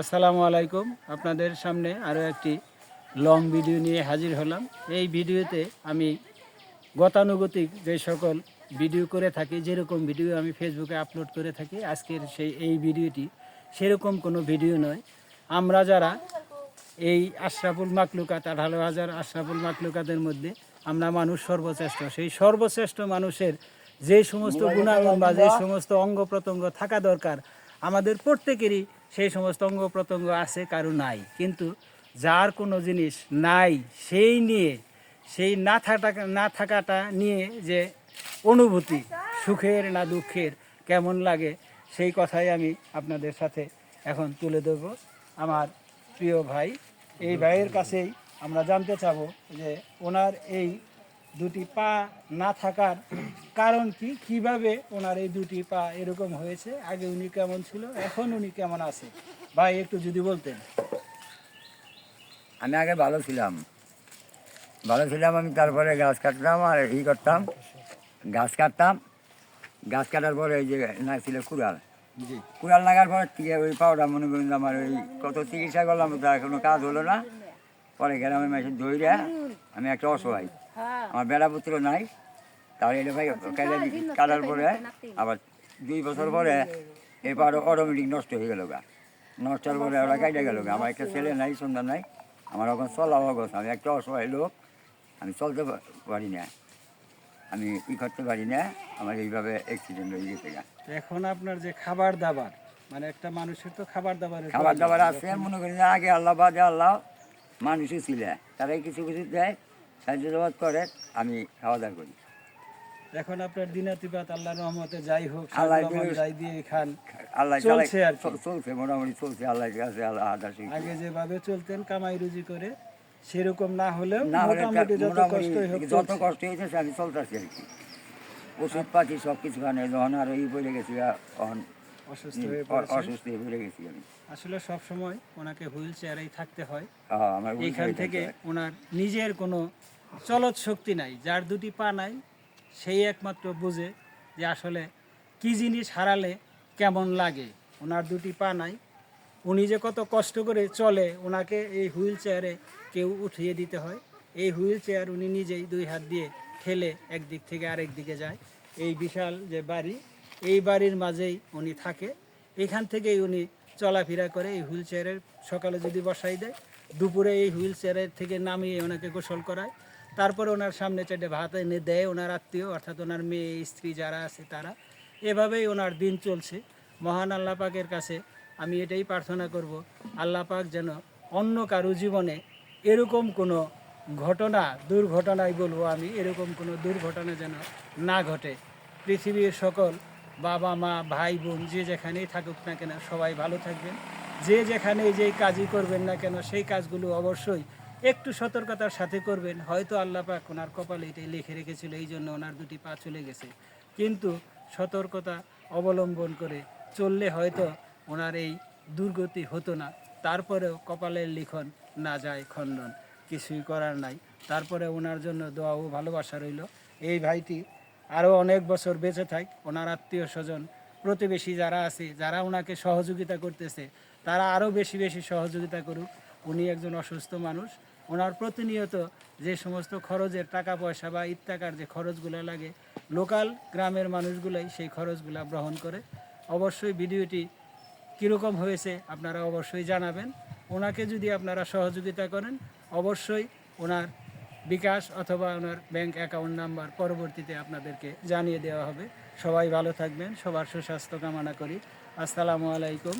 আসসালামু আলাইকুম। আপনাদের সামনে আরও একটি লং ভিডিও নিয়ে হাজির হলাম। এই ভিডিওতে আমি গতানুগতিক যে সকল ভিডিও করে থাকি যেরকম ভিডিও আমি ফেসবুকে আপলোড করে থাকি আজকের সেই এই ভিডিওটি সেরকম কোনো ভিডিও নয়। আমরা যারা এই আশরাফুল মাকলুকাত আঠারো হাজার আশরাফুল মাকলুকাতের মধ্যে আমরা মানুষ সর্বশ্রেষ্ঠ। সেই সর্বশ্রেষ্ঠ মানুষের যে সমস্ত গুণাগুণ বা যে সমস্ত অঙ্গ প্রত্যঙ্গ থাকা দরকার আমাদের প্রত্যেকেরই সেই সমস্ত অঙ্গ প্রত্যঙ্গ আছে, কারও নাই। কিন্তু যার কোনো জিনিস নাই, সেই নিয়ে, সেই না থাকা, না থাকাটা নিয়ে যে অনুভূতি, সুখের না দুঃখের কেমন লাগে, সেই কথাই আমি আপনাদের সাথে এখন তুলে দেব আমার প্রিয় ভাই, এই ভাইয়ের কাছেই আমরা জানতে চাবো যে ওনার এই দুটি পা না থাকার কারণ কি? কীভাবে ওনার এই দুটি পা এরকম হয়েছে? আগে উনি কেমন ছিল? এখন উনি কেমন আছে? ভাই একটু যদি বলতেন। আমি আগে ভালো ছিলাম। ভালো ছিলাম আমি তারপরে গাছ কাটতাম আর ই করতাম। গাছ কাটতাম। গাছ কাটার পরে এই যে না ছিল কুড়াল। জি। কুড়াল লাগার পরে ওই পাউডার মনে করেন আমার ওই কত চিকিৎসা করলাম তার কোনো কাজ হলো না। পরে গেলাম গ্রামের মাসে ধরে আমি একটা অসহায়। আমার বেড়া পুত্র নাই তাহলে এটা ভাই কাটা কাটার পরে আবার দুই বছর পরে পাউডার অটোমেটিক নষ্ট হয়ে গেল গা। নষ্টের পরে ওরা কাটা গেল গা। আমার একটা ছেলে নাই সন্তান নাই আমার এখন চলা অবস্থা। আমি একটা অসহায় লোক আমি চলতে পারি না। আমি ই করতে পারি না আমার এইভাবে অ্যাক্সিডেন্ট হয়ে গেছে গা। এখন আপনার যে খাবার দাবার মানে একটা মানুষের তো খাবার দাবার খাবার দাবার আছে মনে করি যে আগে আল্লাহ বাদে আল্লাহ মানুষই ছিল। তারাই কিছু কিছু দেয় সাহায্যবাদ করে আমি খাওয়া দাওয়া করি। এখন আপনার দিনাতিপাত আল্লাহ রহমতে যাই হোক আল্লাহ যাই দিয়ে খান। আল্লাহ চলছে আর চলছে মোটামুটি চলছে আল্লাহ কাছে আল্লাহ আগে যেভাবে চলতেন কামাই রুজি করে সেরকম না হলেও মোটামুটি যত কষ্টই হোক যত কষ্ট হয়েছে আমি চলতেছি আর কি। ওষুধ পাতি সব কিছু খানে যখন আর ই পড়ে গেছি আ, তখন অসুস্থ হয়ে পড়েছেন। অসুস্থ হয়ে পড়ে গেছি আমি। আসলে সব সময় ওনাকে হুইল চেয়ারেই থাকতে হয়। আমার এইখান থেকে ওনার নিজের কোনো চলৎ শক্তি নাই যার দুটি পা নাই সেই একমাত্র বুঝে যে আসলে কি জিনিস হারালে কেমন লাগে। ওনার দুটি পা নাই উনি যে কত কষ্ট করে চলে ওনাকে এই হুইল চেয়ারে কেউ উঠিয়ে দিতে হয়। এই হুইল চেয়ার উনি নিজেই দুই হাত দিয়ে ঠেলে একদিক থেকে আরেক দিকে যায়। এই বিশাল যে বাড়ি এই বাড়ির মাঝেই উনি থাকে। এখান থেকেই উনি চলাফেরা করে, এই হুইল চেয়ারের সকালে যদি বসাই দেয়, দুপুরে এই হুইল চেয়ারের থেকে নামিয়ে ওনাকে গোসল করায়। তারপরে ওনার সামনে চারটে ভাত এনে দেয় ওনার আত্মীয়, অর্থাৎ ওনার মেয়ে, স্ত্রী যারা আছে তারা। এভাবেই ওনার দিন চলছে। মহান আল্লাহ পাকের কাছে আমি এটাই প্রার্থনা করব, আল্লাহ পাক যেন অন্য কারও জীবনে এরকম কোনো ঘটনা, দুর্ঘটনাই বলব আমি, এরকম কোনো দুর্ঘটনা যেন না ঘটে। পৃথিবীর সকল বাবা, মা, ভাই, বোন যে যেখানেই থাকুক না কেন, সবাই ভালো থাকবেন। যে যেখানে যেই কাজই করবেন না কেন, সেই কাজগুলো অবশ্যই একটু সতর্কতার সাথে করবেন। হয়তো আল্লাহ পাক ওনার কপালে এটাই লিখে রেখেছিল, এই জন্য ওনার দুটি পা চলে গেছে। কিন্তু সতর্কতা অবলম্বন করে চললে হয়তো ওনার এই দুর্গতি হতো না। তারপরেও কপালের লিখন না যায়, খণ্ডন। কিছুই করার নাই। তারপরে ওনার জন্য দোয়া ও ভালোবাসা রইল। এই ভাইটি আরও অনেক বছর বেঁচে থাক, ওনার আত্মীয় স্বজন, প্রতিবেশী যারা আছে, যারা ওনাকে সহযোগিতা করতেছে, তারা আরও বেশি বেশি সহযোগিতা করুক। উনি একজন অসুস্থ মানুষ, ওনার প্রতিনিয়ত যে সমস্ত খরচের টাকা পয়সা বা ইত্যাকার যে খরচগুলো লাগে, লোকাল গ্রামের মানুষগুলাই সেই খরচগুলা গ্রহণ করে। অবশ্যই ভিডিওটি কীরকম হয়েছে আপনারা অবশ্যই জানাবেন। ওনাকে যদি আপনারা সহযোগিতা করেন, অবশ্যই ওনার বিকাশ অথবা ওনার ব্যাংক অ্যাকাউন্ট নাম্বার পরবর্তীতে আপনাদেরকে জানিয়ে দেওয়া হবে। সবাই ভালো থাকবেন, সবার সুস্বাস্থ্য কামনা করি। আসসালামু আলাইকুম।